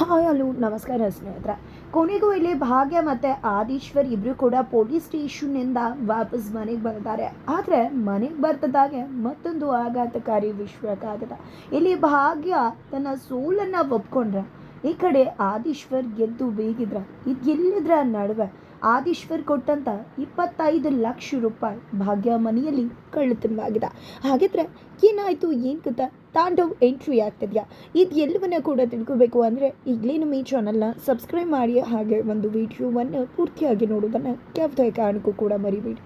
Hi hello ನಮಸ್ಕಾರ ಸ್ನೇಹಿತರೆ. ಕೊನೆಗೂ ಇಲ್ಲಿ ಭಾಗ್ಯ ಮತ್ತು ಆದೀಶ್ವರ್ ಇಬ್ಬರು ಕೂಡ ಪೊಲೀಸ್ ಸ್ಟೇಷನ್ನಿಂದ ವಾಪಸ್ ಮನೆಗೆ ಬರ್ತಾರೆ ಆದರೆ ಮನೆಗೆ ಬರ್ತದಾಗೆ ಮತ್ತೊಂದು ಆಘಾತಕಾರಿ ವಿಶ್ವಕಾಗದ ಇಲ್ಲಿ ಭಾಗ್ಯ ತನ್ನ ಸೋಲನ್ನು ಒಪ್ಕೊಂಡ್ರೆ, ಈ ಕಡೆ ಆದೀಶ್ವರ್ ಗೆದ್ದು ಬೇಗಿದ್ರ, ಇದು ಎಲ್ಲಿದ್ರ ನಡುವೆ? ಆದೀಶ್ವರ್ ಕೊಟ್ಟಂತ ಇಪ್ಪತ್ತೈದು ಲಕ್ಷ ರೂಪಾಯಿ ಭಾಗ್ಯ ಮನೆಯಲ್ಲಿ ಕಳ್ಳತನವಾಗಿದೆ. ಹಾಗಿದ್ರೆ ಏನಾಯಿತು, ಏನು ಕಥೆ ತಾಂಡವ್ ಎಂಟ್ರಿ ಆಗ್ತಿದೆಯಾ? ಇದು ಎಲ್ಲವನ್ನ ಕೂಡ ತಿಳ್ಕೊಬೇಕು ಅಂದರೆ ಈಗಲೇ ನಮ್ಮ ಈ ಚಾನಲ್ನ ಸಬ್ಸ್ಕ್ರೈಬ್ ಮಾಡಿ, ಹಾಗೆ ಒಂದು ವಿಡಿಯೋವನ್ನು ಪೂರ್ತಿಯಾಗಿ ನೋಡೋದನ್ನು ಯಾವುದೇ ಕಾರಣಕ್ಕೂ ಕೂಡ ಮರಿಬೇಡಿ.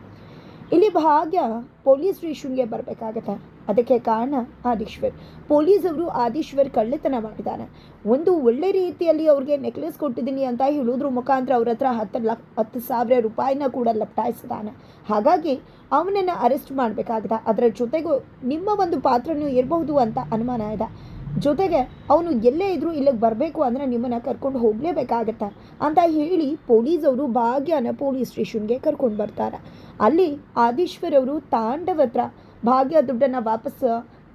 ಇಲ್ಲಿ ಭಾಗ್ಯ ಪೊಲೀಸ್ ಸ್ಟೇಷನ್ಗೆ ಬರಬೇಕಾಗತ್ತೆ. ಅದಕ್ಕೆ ಕಾರಣ ಆದೀಶ್ವರ್. ಪೊಲೀಸ್ ಅವರು ಆದೀಶ್ವರ್ ಕಳ್ಳತನ ಮಾಡಿದ್ದಾನೆ ಒಂದು ಒಳ್ಳೆ ರೀತಿಯಲ್ಲಿ ಅವ್ರಿಗೆ ನೆಕ್ಲೆಸ್ ಕೊಟ್ಟಿದ್ದೀನಿ ಅಂತ ಹೇಳೋದ್ರ ಮುಖಾಂತರ ಅವ್ರ ಹತ್ರ ಹತ್ತು ಲಕ್, ಹತ್ತು ಸಾವಿರ ರೂಪಾಯಿನ ಕೂಡ ಲಪ್ಟಾಯಿಸಿದ್ದಾನೆ ಹಾಗಾಗಿ ಅವನನ್ನು ಅರೆಸ್ಟ್ ಮಾಡಬೇಕಾಗಿದೆ. ಅದರ ಜೊತೆಗೂ ನಿಮ್ಮ ಒಂದು ಪಾತ್ರನೂ ಇರಬಹುದು ಅಂತ ಅನುಮಾನ ಇದೆ. ಜೊತೆಗೆ ಅವನು ಎಲ್ಲೇ ಇದ್ದರೂ ಇಲ್ಲಿಗೆ ಬರಬೇಕು ಅಂದರೆ ನಿಮ್ಮನ್ನು ಕರ್ಕೊಂಡು ಹೋಗಲೇಬೇಕಾಗತ್ತೆ ಅಂತ ಹೇಳಿ ಪೊಲೀಸ್ ಅವರು ಭಾಗ್ಯನ ಪೊಲೀಸ್ ಸ್ಟೇಷನ್ಗೆ ಕರ್ಕೊಂಡು ಬರ್ತಾರೆ. ಅಲ್ಲಿ ಆದೀಶ್ವರ್ ಅವರು ತಾಂಡವ ಹತ್ರ ಭಾಗ್ಯ ದುಡ್ಡನ್ನು ವಾಪಸ್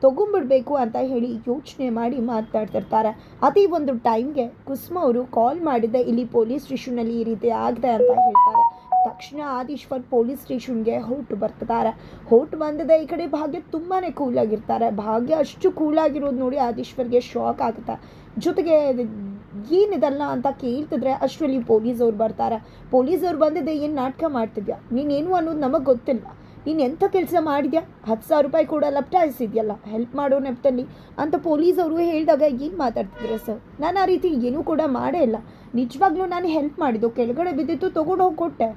ತೊಗೊಂಡ್ಬಿಡ್ಬೇಕು ಅಂತ ಹೇಳಿ ಯೋಚನೆ ಮಾಡಿ ಮಾತಾಡ್ತಿರ್ತಾರೆ. ಅದೇ ಒಂದು ಟೈಮ್ಗೆ ಕುಸುಮ ಅವರು ಕಾಲ್ ಮಾಡಿದ್ದೆ ಇಲ್ಲಿ ಪೊಲೀಸ್ ಸ್ಟೇಷನಲ್ಲಿ ಈ ರೀತಿ ಆಗಿದೆ ಅಂತ ಹೇಳ್ತಾರೆ. ತಕ್ಷಣ ಆದೀಶ್ವರ್ ಪೊಲೀಸ್ ಸ್ಟೇಷನ್ಗೆ ಹೊರಟು ಬರ್ತಿದ್ದಾರೆ. ಹೊರಟು ಬಂದಿದೆ ಈ ಕಡೆ ಭಾಗ್ಯ ತುಂಬಾ ಕೂಲಾಗಿರ್ತಾರೆ ಭಾಗ್ಯ ಅಷ್ಟು ಕೂಲಾಗಿರೋದು ನೋಡಿ ಆದೀಶ್ವರ್ಗೆ ಶಾಕ್ ಆಗುತ್ತೆ. ಜೊತೆಗೆ ಏನಿದಲ್ಲ ಅಂತ ಕೇಳ್ತಿದ್ರೆ ಅಷ್ಟರಲ್ಲಿ ಪೊಲೀಸ್ ಅವ್ರು ಬರ್ತಾರೆ. ಪೊಲೀಸ್ ಅವ್ರು ಬಂದಿದ್ದೆ ಏನು ನಾಟಕ ಮಾಡ್ತಿದ್ಯಾ? ನೀನೇನು ಅನ್ನೋದು ನಮಗೆ ಗೊತ್ತಿಲ್ಲ. ನೀನು ಎಂಥ ಕೆಲಸ ಮಾಡಿದ್ಯಾ? ಹತ್ತು ಸಾವಿರ ರೂಪಾಯಿ ಕೂಡ ಲಪ್ಟಾಯಿಸಿದ್ಯಲ್ಲ. ಹೆಲ್ಪ್ ಮಾಡೋ ನೆಪದಲ್ಲಿ ಅಂತ ಪೊಲೀಸ್ ಅವರು ಹೇಳಿದಾಗ ಏನು ಮಾತಾಡ್ತಿದ್ರೆ ಸರ್ ನಾನು ಆ ರೀತಿ ಏನೂ ಕೂಡ ಮಾಡೇ ಇಲ್ಲ. ನಿಜವಾಗ್ಲೂ ನಾನು ಹೆಲ್ಪ್ ಮಾಡಿದ್ದು. ಕೆಳಗಡೆ ಬಿದ್ದಿತ್ತು ತೊಗೊಂಡು ಹೋಗಿ ಕೊಟ್ಟೆ.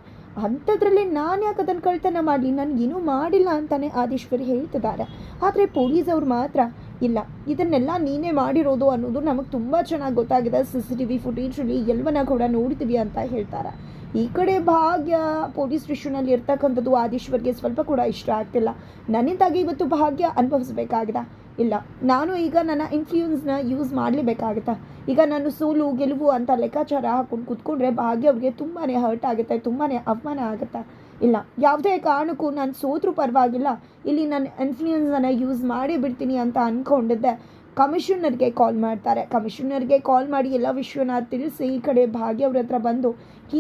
ಅಂಥದ್ರಲ್ಲಿ ನಾನು ಯಾಕೆ ಅದನ್ನು ಕಳ್ತನ ಮಾಡಲಿ? ನನಗೇನೂ ಮಾಡಿಲ್ಲ ಅಂತಾನೆ ಆದೀಶ್ವರಿ ಹೇಳ್ತಿದ್ದಾರೆ ಆದರೆ ಪೊಲೀಸ್ ಅವ್ರು ಮಾತ್ರ ಇಲ್ಲ. ಇದನ್ನೆಲ್ಲ ನೀನೇ ಮಾಡಿರೋದು ಅನ್ನೋದು ನಮಗೆ ತುಂಬ ಚೆನ್ನಾಗಿ ಗೊತ್ತಾಗಿದೆ. ಸಿ ಸಿ ಟಿ ವಿ ಫುಟೇಜಲ್ಲಿ ಎಲ್ಲವನ್ನ ಕೂಡ ನೋಡ್ತೀವಿ ಅಂತ ಹೇಳ್ತಾರೆ. ಈ ಕಡೆ ಭಾಗ್ಯ ಪೊಲೀಸ್ ಸ್ಟೇಷನಲ್ಲಿ ಇರ್ತಕ್ಕಂಥದ್ದು ಆದೀಶ್ವರ್ಗೆ ಸ್ವಲ್ಪ ಕೂಡ ಇಷ್ಟ ಆಗ್ತಿಲ್ಲ. ನನ್ನಿಂದಾಗಿ ಇವತ್ತು ಭಾಗ್ಯ ಅನುಭವಿಸ್ಬೇಕಾಗಿದೆ. ಇಲ್ಲ. ನಾನು ಈಗ ನನ್ನ ಇನ್ಫ್ಲೂಯೆನ್ಸ್ನ ಯೂಸ್ ಮಾಡಲೇಬೇಕಾಗತ್ತಾ? ಈಗ ನಾನು ಸೋಲು, ಗೆಲುವು ಅಂತ ಲೆಕ್ಕಾಚಾರ ಹಾಕೊಂಡು ಕೂತ್ಕೊಂಡ್ರೆ ಭಾಗ್ಯ ಅವ್ರಿಗೆ ತುಂಬಾ ಹರ್ಟ್ ಆಗುತ್ತೆ ತುಂಬಾ ಅವಮಾನ ಆಗುತ್ತೆ? ಇಲ್ಲ. ಯಾವುದೇ ಕಾರಣಕ್ಕೂ ನಾನು ಸೋತರೂ ಪರವಾಗಿಲ್ಲ. ಇಲ್ಲಿ ನನ್ನ ಇನ್ಫ್ಲೂಯೆನ್ಸನ್ನು ಯೂಸ್ ಮಾಡೇ ಬಿಡ್ತೀನಿ ಅಂತ ಅಂದ್ಕೊಂಡಿದ್ದೆ ಕಮಿಷನರ್ಗೆ ಕಾಲ್ ಮಾಡ್ತಾರೆ. ಕಮಿಷನರ್ಗೆ ಕಾಲ್ ಮಾಡಿ ಎಲ್ಲ ವಿಷಯನ ತಿಳಿಸಿ ಈ ಕಡೆ ಭಾಗ್ಯ ಅವ್ರ ಹತ್ರ ಬಂದು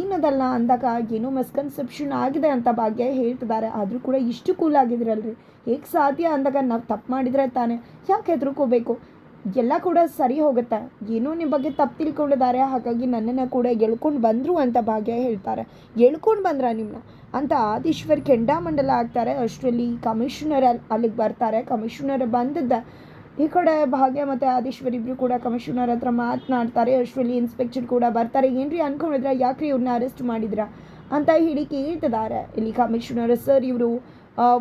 ಏನದಲ್ಲ ಅಂದಾಗ ಏನೋ ಮಿಸ್ಕನ್ಸೆಪ್ಷನ್ ಆಗಿದೆ ಅಂತ ಭಾಗ್ಯ ಹೇಳ್ತಿದ್ದಾರೆ. ಆದರೂ ಕೂಡ ಇಷ್ಟು ಕೂಲ್ ಆಗಿದ್ರಲ್ರಿ. ಹೇಗೆ ಸಾಧ್ಯ ಅಂದಾಗ ನಾವು ತಪ್ಪು ಮಾಡಿದರೆ ತಾನೇ. ಯಾಕೆ ಹೆದರ್ಕೋಬೇಕು? ಎಲ್ಲ ಕೂಡ ಸರಿ ಹೋಗುತ್ತೆ. ಏನೋ ನಿಮ್ಮ ಬಗ್ಗೆ ತಪ್ಪು ತಿಳ್ಕೊಂಡಿದ್ದಾರೆ. ಹಾಗಾಗಿ ನನ್ನನ್ನು ಕೂಡ ಎಳ್ಕೊಂಡು ಬಂದರು ಅಂತ ಭಾಗ್ಯ ಹೇಳ್ತಾರೆ. ಎಳ್ಕೊಂಡು ಬಂದ್ರ ನಿಮ್ಮನ್ನ ಅಂತ ಆದೀಶ್ವರ್ ಕೆಂಡಾಮಂಡಲ ಆಗ್ತಾರೆ ಅಷ್ಟರಲ್ಲಿ ಕಮಿಷನರ್ ಅಲ್ಲಿ ಅಲ್ಲಿಗೆ ಬರ್ತಾರೆ. ಕಮಿಷನರ್ ಬಂದಿದ್ದ ಈ ಕಡೆ ಭಾಗ್ಯ ಮತ್ತು ಆದೀಶ್ವರ್ ಇಬ್ಬರು ಕೂಡ ಕಮಿಷನರ್ ಹತ್ರ ಮಾತನಾಡ್ತಾರೆ. ಅಷ್ಟರಲ್ಲಿ ಇನ್ಸ್ಪೆಕ್ಟರ್ ಕೂಡ ಬರ್ತಾರೆ. ಏನ್ರಿ ಅನ್ಕೊಂಡಿದ್ರ? ಯಾಕ್ರಿ ಇವ್ರನ್ನ ಅರೆಸ್ಟ್ ಮಾಡಿದ್ರ? ಅಂತ ಹೇಳಿ ಕೇಳ್ತಿದ್ದಾರೆ. ಇಲ್ಲಿ ಕಮಿಷನರ್ ಸರ್ ಇವರು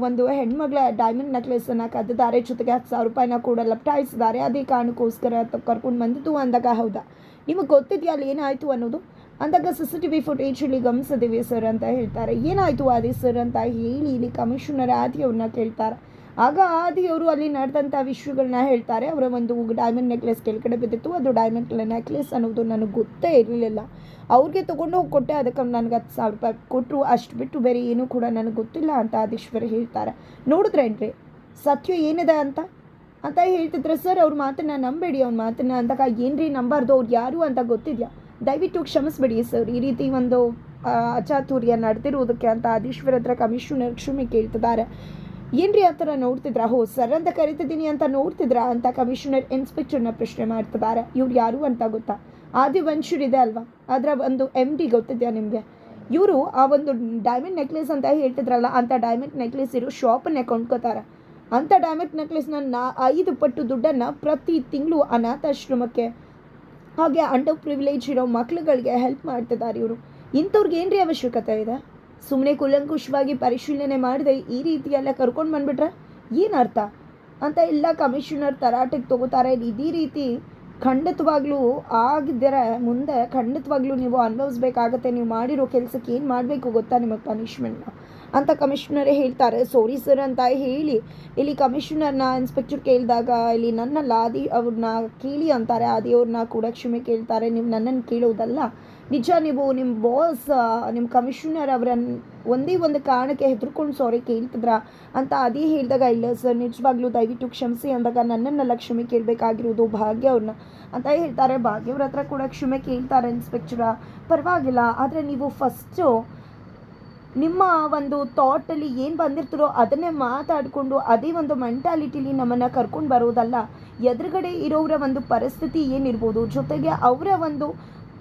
ಒಂದು ಹೆಣ್ಮಗಳ ಡೈಮಂಡ್ ನೆಕ್ಲೆಸನ್ನು ಕದ್ದಿದ್ದಾರೆ ಜೊತೆಗೆ ಹತ್ತು ಸಾವಿರ ರೂಪಾಯಿನ ಕೂಡ ಲಪ್ಟಾಯಿಸಿದ್ದಾರೆ. ಅದೇ ಕಾರಣಕ್ಕೋಸ್ಕರ ಕರ್ಕೊಂಡು ಬಂದಿದ್ದು ಅಂದಾಗ ಹೌದಾ? ನಿಮಗೆ ಗೊತ್ತಿದೆಯಾ ಅಲ್ಲಿ ಏನಾಯಿತು ಅನ್ನೋದು? ಅಂದಾಗ ಸಿ ಸಿ ಟಿ ವಿ ಫುಟೇಜಲ್ಲಿ ಗಮನಿಸಿದ್ದೀವಿ ಸರ್ ಅಂತ ಹೇಳ್ತಾರೆ. ಏನಾಯಿತು ಆದಿ ಸರ್ ಅಂತ ಹೇಳಿ ಇಲ್ಲಿ ಕಮಿಷನರ್ ಆದಿಯವ್ರನ್ನ ಕೇಳ್ತಾರೆ. ಆಗ ಆದಿಯವರು ಅಲ್ಲಿ ನಡೆದಂಥ ವಿಷಯಗಳನ್ನ ಹೇಳ್ತಾರೆ. ಅವರ ಒಂದು ಡೈಮಂಡ್ ನೆಕ್ಲೆಸ್ ಕೆಳಗಡೆ ಬಿದ್ದಿತ್ತು. ಅದು ಡೈಮಂಡ್ ನೆಕ್ಲೆಸ್ ಅನ್ನೋದು ನನಗೆ ಗೊತ್ತೇ ಇರಲಿಲ್ಲ. ಅವ್ರಿಗೆ ತೊಗೊಂಡು ಹೋಗಿ ಕೊಟ್ಟೆ. ಅದಕ್ಕೆ ನನಗೆ ಹತ್ತು ಸಾವಿರ ರೂಪಾಯಿ ಕೊಟ್ಟರು ಅಷ್ಟು ಬಿಟ್ಟು ಬೇರೆ ಏನೂ ಕೂಡ ನನಗೆ ಗೊತ್ತಿಲ್ಲ ಅಂತ ಆದೀಶ್ವರ ಹೇಳ್ತಾರೆ. ನೋಡಿದ್ರೇನ್ರಿ ಸತ್ಯ ಏನಿದೆ ಅಂತ? ಅಂತ ಹೇಳ್ತಿದ್ರೆ, ಸರ್, ಅವ್ರ ಮಾತನ್ನ ನಂಬೇಡಿ. ಅವ್ರ ಮಾತನ್ನ ಅಂದಾಗ ಏನ್ರಿ ನಂಬಾರ್ದು? ಅವ್ರು ಯಾರು ಅಂತ ಗೊತ್ತಿದೆಯಾ? ದಯವಿಟ್ಟು ಕ್ಷಮಿಸ್ಬೇಡಿ ಸರ್. ಈ ರೀತಿ ಒಂದು ಅಚಾತುರ್ಯ ನಡೆದಿರುವುದಕ್ಕೆ ಅಂತ ಆದೀಶ್ವರ ಹತ್ರ ಕಮಿಷನರ್ ಕ್ಷಮೆ ಕೇಳ್ತಿದ್ದಾರೆ. ಏನ್ರಿ ಆ ಥರ ನೋಡ್ತಿದ್ರಾ? ಹೋ ಸರ್ ಅಂತ ಕರಿತಿದ್ದೀನಿ ಅಂತ ನೋಡ್ತಿದ್ರಾ ಅಂತ ಕಮಿಷನರ್ ಇನ್ಸ್ಪೆಕ್ಟರ್ನ ಪ್ರಶ್ನೆ ಮಾಡ್ತಿದ್ದಾರೆ. ಇವ್ರು ಯಾರು ಅಂತ ಗೊತ್ತಾ? ಆದಿವಂಶರ್ ಇದೆ ಅಲ್ವಾ? ಅದರ ಒಂದು ಎಂ ಡಿ ಗೊತ್ತಿದೆಯಾ ನಿಮಗೆ? ಇವರು ಆ ಒಂದು ಡೈಮಂಡ್ ನೆಕ್ಲೆಸ್ ಅಂತ ಹೇಳ್ತಿದ್ರಲ್ಲ, ಅಂತ ಡೈಮಂಡ್ ನೆಕ್ಲೆಸ್ ಇರೋ ಶಾಪನ್ನೇ ಕೊಂಡ್ಕೋತಾರೆ. ಅಂಥ ಡೈಮಂಡ್ ನೆಕ್ಲೆಸ್ನ ನಾ, ಐದು ಪಟ್ಟು ದುಡ್ಡನ್ನು ಪ್ರತಿ ತಿಂಗಳು ಅನಾಥಾಶ್ರಮಕ್ಕೆ, ಹಾಗೆ ಅಂಡರ್ ಪ್ರಿವಿಲೇಜ್ ಇರೋ ಮಕ್ಳುಗಳಿಗೆ ಹೆಲ್ಪ್ ಮಾಡ್ತಿದ್ದಾರೆ ಇವರು. ಇಂಥವ್ರಿಗೆ ಏನ್ರಿ ಅವಶ್ಯಕತೆ ಇದೆ? ಸುಮ್ಮನೆ ಕುಲಂಕುಷವಾಗಿ ಪರಿಶೀಲನೆ ಮಾಡಿದೆ ಈ ರೀತಿಯೆಲ್ಲ ಕರ್ಕೊಂಡು ಬಂದ್ಬಿಟ್ರೆ ಏನು ಅರ್ಥ? ಅಂತ ಎಲ್ಲ ಕಮಿಷನರ್ ತರಾಟೆಗೆ ತಗೋತಾರೆ. ಇದೇ ರೀತಿ ಖಂಡಿತವಾಗ್ಲೂ ಆಗಿದ್ದರೆ ಮುಂದೆ ಖಂಡಿತವಾಗ್ಲೂ ನೀವು ಅನುಭವಿಸ್ಬೇಕಾಗತ್ತೆ. ನೀವು ಮಾಡಿರೋ ಕೆಲಸಕ್ಕೆ ಏನು ಮಾಡಬೇಕು ಗೊತ್ತಾ ನಿಮಗೆ ಪನಿಷ್ಮೆಂಟ್ನ ಅಂತ ಕಮಿಷನರೇ ಹೇಳ್ತಾರೆ. ಸೋರಿ ಸರ್ ಅಂತ ಹೇಳಿ ಇಲ್ಲಿ ಕಮಿಷನರ್ನ ಇನ್ಸ್ಪೆಕ್ಟರ್ ಕೇಳಿದಾಗ, ಇಲ್ಲಿ ನನ್ನ ಆದಿ ಅವ್ರನ್ನ ಕೇಳಿ ಅಂತಾರೆ. ಆದಿ ಅವ್ರನ್ನ ಕೂಡ ಕ್ಷಮೆ ಕೇಳ್ತಾರೆ. ನೀವು ನನ್ನನ್ನು ಕೇಳೋದಲ್ಲ. ನಿಜ, ನೀವು ನಿಮ್ಮ ಬಾಸ್ ನಿಮ್ಮ ಕಮಿಷನರ್ ಅವರನ್ನು ಒಂದೇ ಒಂದು ಕಾರಣಕ್ಕೆ ಹೆದರ್ಕೊಂಡು ಸಾರಿ ಕೇಳ್ತಿದ್ರ ಅಂತ ಅದೇ ಹೇಳಿದಾಗ, ಇಲ್ಲ ಸರ್ ನಿಜವಾಗ್ಲೂ ದಯವಿಟ್ಟು ಕ್ಷಮಿಸಿ ಅಂದಾಗ ನನ್ನನ್ನೆಲ್ಲ ಕ್ಷಮೆ ಕೇಳಬೇಕಾಗಿರೋದು ಭಾಗ್ಯ ಅವ್ರನ್ನ ಅಂತ ಹೇಳ್ತಾರೆ. ಭಾಗ್ಯವ್ರ ಹತ್ರ ಕೂಡ ಕ್ಷಮೆ ಕೇಳ್ತಾರೆ ಇನ್ಸ್ಪೆಕ್ಟರ ಪರವಾಗಿಲ್ಲ, ಆದರೆ ನೀವು ಫಸ್ಟು ನಿಮ್ಮ ಒಂದು ಥಾಟಲ್ಲಿ ಏನು ಬಂದಿರ್ತೀರೋ ಅದನ್ನೇ ಮಾತಾಡಿಕೊಂಡು ಅದೇ ಒಂದು ಮೆಂಟಾಲಿಟಿಲಿ ನಮ್ಮನ್ನು ಕರ್ಕೊಂಡು ಬರೋದಲ್ಲ, ಎದುರುಗಡೆ ಇರೋರ ಒಂದು ಪರಿಸ್ಥಿತಿ ಏನಿರ್ಬೋದು, ಜೊತೆಗೆ ಅವರ ಒಂದು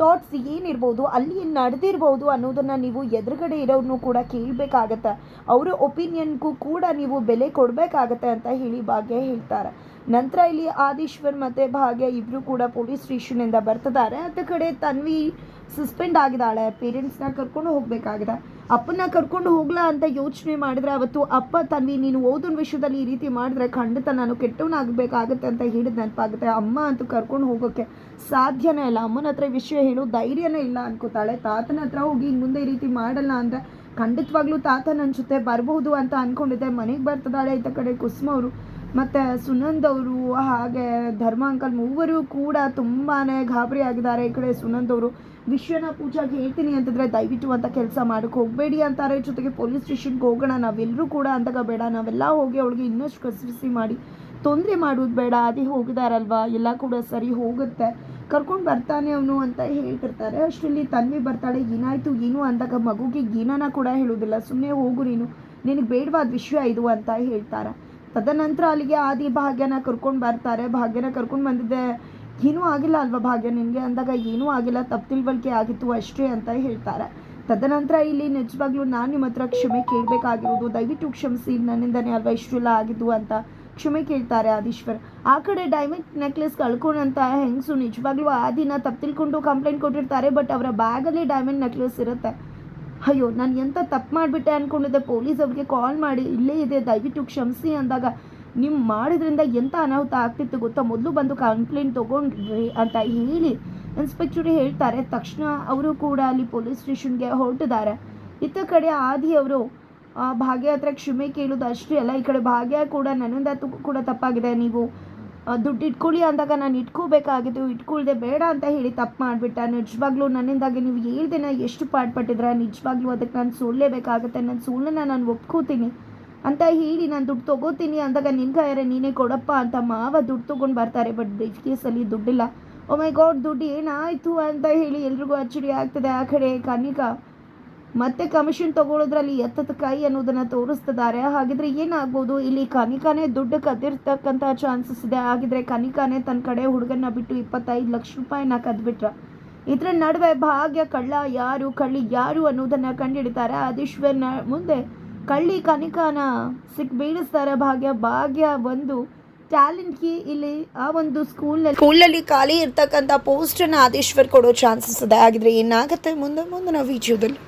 ಥಾಟ್ಸ್ ಏನಿರ್ಬೋದು, ಅಲ್ಲಿ ಏನು ನಡೆದಿರ್ಬೋದು ಅನ್ನೋದನ್ನು ನೀವು ಎದುರುಗಡೆ ಇರೋನು ಕೂಡ ಕೇಳಬೇಕಾಗತ್ತೆ. ಅವರ ಒಪಿನಿಯನ್ಗೂ ಕೂಡ ನೀವು ಬೆಲೆ ಕೊಡಬೇಕಾಗತ್ತೆ ಅಂತ ಹೇಳಿ ಭಾಗ್ಯ ಹೇಳ್ತಾರೆ. ನಂತರ ಇಲ್ಲಿ ಆದೀಶ್ವರ್ ಮತ್ತು ಭಾಗ್ಯ ಇಬ್ಬರು ಕೂಡ ಪೊಲೀಸ್ ಸ್ಟೇಷನಿಂದ ಬರ್ತಿದ್ದಾರೆ. ಅತ್ತ ಕಡೆ ತನ್ವಿ ಸಸ್ಪೆಂಡ್ ಆಗಿದ್ದಾಳೆ. ಪೇರೆಂಟ್ಸ್ನ ಕರ್ಕೊಂಡು ಹೋಗಬೇಕಾಗಿದೆ. ಅಪ್ಪನ ಕರ್ಕೊಂಡು ಹೋಗ್ಲಾ ಅಂತ ಯೋಚನೆ ಮಾಡಿದ್ರೆ ಅವತ್ತು ಅಪ್ಪ ತನ್ವಿ ನೀನು ಓದೋನ್ ವಿಷಯದಲ್ಲಿ ಈ ರೀತಿ ಮಾಡಿದ್ರೆ ಖಂಡಿತ ನಾನು ಕೆಟ್ಟವನಾಗಬೇಕಾಗತ್ತೆ ಅಂತ ಹೇಳಿದ ನೆನಪಾಗುತ್ತೆ. ಅಮ್ಮ ಅಂತೂ ಕರ್ಕೊಂಡು ಹೋಗೋಕ್ಕೆ ಸಾಧ್ಯನೇ ಇಲ್ಲ. ಅಮ್ಮನ ಹತ್ರ ವಿಷಯ ಹೇಳೋ ಧೈರ್ಯನೇ ಇಲ್ಲ ಅನ್ಕೋತಾಳೆ. ತಾತನ ಹತ್ರ ಹೋಗಿ ಮುಂದೆ ಈ ರೀತಿ ಮಾಡಲ್ಲ ಅಂದರೆ ಖಂಡಿತವಾಗ್ಲೂ ತಾತ ನನ್ನ ಜೊತೆ ಬರಬಹುದು ಅಂತ ಅಂದ್ಕೊಂಡಿದ್ದೆ ಮನೆಗೆ ಬರ್ತದಾಳೆ ಈತ ಕಡೆ ಕುಸುಮ ಅವರು, ಮತ್ತು ಸುನಂದ್ ಅವರು, ಹಾಗೆ ಧರ್ಮ ಅಂಕಲ್ ಮೂವರು ಕೂಡ ತುಂಬಾ ಗಾಬರಿ ಆಗಿದ್ದಾರೆ ಈ ಕಡೆ ಸುನಂದ್ ಅವರು. ವಿಶ್ವನ ಪೂಜಾಗೆ ಹೇಳ್ತೀನಿ ಅಂತಂದರೆ ದಯವಿಟ್ಟು ಅಂತ ಕೆಲಸ ಮಾಡಕ್ಕೆ ಹೋಗಬೇಡಿ ಅಂತಾರೆ. ಜೊತೆಗೆ ಪೊಲೀಸ್ ಸ್ಟೇಷನ್ಗೆ ಹೋಗೋಣ, ನಾವೆಲ್ಲರೂ ಕೂಡ ಅಂದಾಗ ಬೇಡ ನಾವೆಲ್ಲ ಹೋಗಿ ಅವಳಿಗೆ ಇನ್ನಷ್ಟು ಕಸರಿಸಿ ಮಾಡಿ. ತೊಂದರೆ ಮಾಡೋದು ಬೇಡ, ಅದೇ ಹೋಗಿದಾರಲ್ವಾ? ಎಲ್ಲ ಕೂಡ ಸರಿ ಹೋಗುತ್ತೆ. ಕರ್ಕೊಂಡು ಬರ್ತಾನೆ ಅವನು ಅಂತ ಹೇಳ್ತಿರ್ತಾರೆ. ಅಷ್ಟರಲ್ಲಿ ತನ್ವಿ ಬರ್ತಾಳೆ, ಏನಾಯಿತು? ಏನು? ಅಂದಾಗ ಮಗುಗೆ ಏನನ್ನ ಕೂಡ ಹೇಳೋದಿಲ್ಲ ಸುಮ್ಮನೆ ಹೋಗು ನೀನು. ನಿನಗೆ ಬೇಡವಾದ ವಿಷಯ ಇದು ಅಂತ ಹೇಳ್ತಾರೆ. ತದನಂತರ ಅಲ್ಲಿಗೆ ಆದಿ ಭಾಗ್ಯನ ಕರ್ಕೊಂಡು ಬರ್ತಾರೆ. ಭಾಗ್ಯನ ಕರ್ಕೊಂಡು ಬಂದಿದ್ದೆ. ಏನೂ ಆಗಿಲ್ಲ ಅಲ್ವಾ ಭಾಗ್ಯ ನಿನಗೆ? ಅಂದಾಗ ಏನೂ ಆಗಿಲ್ಲ, ತಪ್ಪು ತಿಳುವಳಿಕೆ ಆಗಿತ್ತು ಅಷ್ಟೇ ಅಂತ ಹೇಳ್ತಾರೆ. ತದನಂತರ ಇಲ್ಲಿ ನಿಜವಾಗ್ಲೂ ನಾನು ನಿಮ್ಮ ಹತ್ರ ಕ್ಷಮೆ ಕೇಳಬೇಕಾಗಿರೋದು, ದಯವಿಟ್ಟು ಕ್ಷಮಿಸಿ, ನನ್ನಿಂದನೇ ಅಲ್ವಾ ಇಷ್ಟೆಲ್ಲ ಆಗಿದ್ದು ಅಂತ ಕ್ಷಮೆ ಕೇಳ್ತಾರೆ ಆದೀಶ್ವರ್. ಆ ಕಡೆ ಡೈಮಂಡ್ ನೆಕ್ಲೆಸ್ ಕಳ್ಕೊಂಡಂತ ಹೆಂಗಸು ನಿಜವಾಗ್ಲೂ ಆ ದಿನ ತಪ್ಪು ತಿಳ್ಕೊಂಡು ಕಂಪ್ಲೇಂಟ್ ಕೊಟ್ಟಿರ್ತಾರೆ ಬಟ್ ಅವರ ಬ್ಯಾಗಲ್ಲಿ ಡೈಮಂಡ್ ನೆಕ್ಲೆಸ್ ಇರುತ್ತೆ. ಅಯ್ಯೋ, ನಾನು ಎಂಥ ತಪ್ಪು ಮಾಡಿಬಿಟ್ಟೆ ಅಂದ್ಕೊಂಡಿದ್ದೆ ಪೊಲೀಸ್ ಅವ್ರಿಗೆ ಕಾಲ್ ಮಾಡಿ, ಇಲ್ಲೇ ಇದೆ, ದಯವಿಟ್ಟು ಕ್ಷಮಿಸಿ ಅಂದಾಗ ನೀವು ಮಾಡಿದ್ರಿಂದ ಎಂಥ ಅನಾಹುತ ಆಗ್ತಿತ್ತು ಗೊತ್ತಾ? ಮೊದಲು ಬಂದು ಕಂಪ್ಲೇಂಟ್ ತೊಗೊಂಡ್ರಿ ಅಂತ ಹೇಳಿ ಇನ್ಸ್ಪೆಕ್ಟರ್ ಹೇಳ್ತಾರೆ. ತಕ್ಷಣ ಅವರು ಕೂಡ ಅಲ್ಲಿ ಪೊಲೀಸ್ ಸ್ಟೇಷನ್ಗೆ ಹೊರಟಿದ್ದಾರೆ. ಇತ್ತ ಕಡೆ ಆದಿ ಅವರು ಭಾಗ್ಯ ಹತ್ರ ಕ್ಷಮೆ ಕೇಳೋದು ಅಷ್ಟೇ ಅಲ್ಲ, ಈ ಕಡೆ ಭಾಗ್ಯ ಕೂಡ ನನ್ನಿಂದ ಕೂಡ ತಪ್ಪಾಗಿದೆ. ನೀವು ದುಡ್ಡು ಇಟ್ಕೊಳ್ಳಿ ಅಂದಾಗ ನಾನು ಇಟ್ಕೋಬೇಕಾಗಿತ್ತು. ಇಟ್ಕೊಳ್ದೆ ಬೇಡ ಅಂತ ಹೇಳಿ ತಪ್ಪು ಮಾಡಿಬಿಟ್ಟ. ನಿಜವಾಗ್ಲೂ ನನ್ನಿಂದಾಗಿ ನೀವು ಏಳು ದಿನ ಎಷ್ಟು ಪಾಡ್ಪಟ್ಟಿದ್ರೆ? ನಿಜವಾಗ್ಲೂ ಅದಕ್ಕೆ ನಾನು ಸುಳ್ಳೇಬೇಕಾಗುತ್ತೆ ನನ್ನ ಸುಳ್ಳನ್ನ ನಾನು ಒಪ್ಕೋತೀನಿ. ಅಂತ ಹೇಳಿ ನಾನು ದುಡ್ಡು ತೊಗೋತೀನಿ ಅಂದಾಗ ನಿನ್ಗಾಯರೆ ನೀನೇ ಕೊಡಪ್ಪ ಅಂತ ಮಾವ ದುಡ್ಡು ತೊಗೊಂಡು ಬರ್ತಾರೆ ಬಟ್ ಬ್ರಿಜ್ ಕೇಸಲ್ಲಿ ದುಡ್ಡಿಲ್ಲ. ಓ ಮೈ ಗಾಡ್ ದುಡ್ಡು ಏನಾಯಿತು ಅಂತ ಹೇಳಿ ಎಲ್ರಿಗೂ ಅಚ್ಚರಿ ಆಗ್ತದೆ ಆ ಕಡೆ ಕನಿಕ ಮತ್ತೆ ಕಮಿಷನ್ ತಗೊಳ್ಳೋದ್ರಲ್ಲಿ ಎತ್ತದ ಕೈ ಅನ್ನೋದನ್ನು ತೋರಿಸ್ತಿದ್ದಾರೆ. ಹಾಗಿದ್ರೆ ಏನಾಗ್ಬೋದು? ಇಲ್ಲಿ ಕನಿಕಾನೇ ದುಡ್ಡು ಕದ್ದಿರ್ತಕ್ಕಂಥ ಚಾನ್ಸಸ್ ಇದೆ. ಹಾಗಿದ್ರೆ ಕನಿಕಾನೇ ತನ್ನ ಕಡೆ ಹುಡುಗನ್ನ ಬಿಟ್ಟು ಇಪ್ಪತ್ತೈದು ಲಕ್ಷ ರೂಪಾಯಿನ ಕದ್ಬಿಟ್ರ. ಇದ್ರ ನಡುವೆ ಭಾಗ್ಯ, ಕಳ್ಳ ಯಾರು, ಕಳ್ಳಿ ಯಾರು ಅನ್ನೋದನ್ನು ಕಂಡುಹಿಡಿತಾರೆ ಆದೀಶ್ವರ್ನ ಮುಂದೆ ಕಳ್ಳಿ ಕನಿಕಾನ ಸಿಕ್ ಬೀಳಿಸ್ತಾರೆ ಭಾಗ್ಯ. ಭಾಗ್ಯ ಒಂದು ಟ್ಯಾಲೆಂಟ್ಗೆ ಇಲ್ಲಿ ಆ ಒಂದು ಸ್ಕೂಲ್ನಲ್ಲಿ ಸ್ಕೂಲಲ್ಲಿ ಖಾಲಿ ಇರ್ತಕ್ಕಂಥ ಪೋಸ್ಟನ್ನು ಆದೇಶ್ವರ್ ಕೊಡೋ ಚಾನ್ಸಸ್ ಇದೆ. ಹಾಗಿದ್ರೆ ಏನಾಗುತ್ತೆ? ಮುಂದೆ ಮುಂದೆ ನಾವು ವಿಡಿಯೋದಲ್ಲಿ